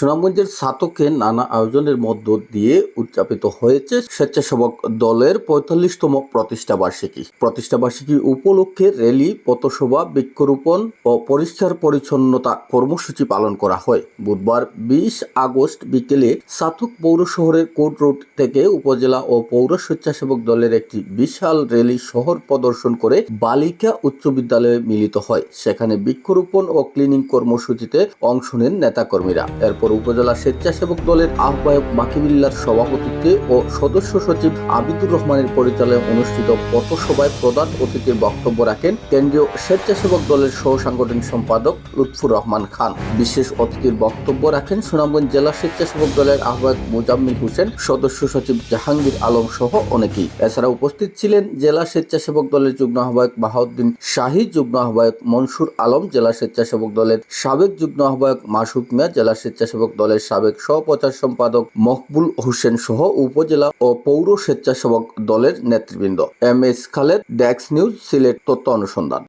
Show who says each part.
Speaker 1: সুনামগঞ্জের সাতকে নানা আয়োজনের মধ্য দিয়ে উদযাপিত হয়েছে স্বেচ্ছাসেবক দলের পঁয়তাল্লিশতম প্রতিষ্ঠা বার্ষিকী। প্রতিষ্ঠা বার্ষিকী উপলক্ষে র্যালি, পথসভা, বৃক্ষরোপণ ও পরিষ্কার পরিচ্ছন্নতা কর্মসূচি পালন করা হয়। বুধবার বিশ আগস্ট বিকেলে সাতক পৌর শহরের কোর্ট রোড থেকে উপজেলা ও পৌর স্বেচ্ছাসেবক দলের একটি বিশাল র্যালি শহর প্রদর্শন করে বালিকা উচ্চ বিদ্যালয়ে মিলিত হয়। সেখানে বৃক্ষরোপণ ও ক্লিনিং কর্মসূচিতে অংশ নেন নেতাকর্মীরা। এরপর উপজেলা স্বেচ্ছাসেবক দলের আহ্বায়ক মাকিবিল্লার সভাপতিত্বে ও সদস্য সচিব আবিদুর রহমানের পরিচালনায় অনুষ্ঠিত পথসভায় প্রধান অতিথির বক্তব্য রাখেন কেন্দ্রীয় স্বেচ্ছাসেবক দলের সহ সাংগঠনিক সম্পাদক লুৎফুর রহমান খান। বিশেষ অতিথির বক্তব্য রাখেন সুনামগঞ্জ জেলা স্বেচ্ছাসেবক দলের আহ্বায়ক মোজাম্মিল হোসেন, সদস্য সচিব জাহাঙ্গীর আলম সহ অনেকেই। এছাড়া উপস্থিত ছিলেন জেলা স্বেচ্ছাসেবক দলের যুগ্ম আহ্বায়ক বাহাউদ্দিন শাহী, যুগ্ম আহ্বায়ক মনসুর আলম, জেলা স্বেচ্ছাসেবক দলের সাবেক যুগ্ম আহ্বায়ক মাসুক মিয়া, জেলা স্বেচ্ছাসেবক দলের সাবেক সহপ্রচার সম্পাদক মকবুল হোসেন সহ উপজেলা ও পৌর স্বেচ্ছাসেবক দলের নেতৃবৃন্দ। এম এস খালেদ, ডেক্স নিউজ, সিলেট তথ্য অনুসন্ধান।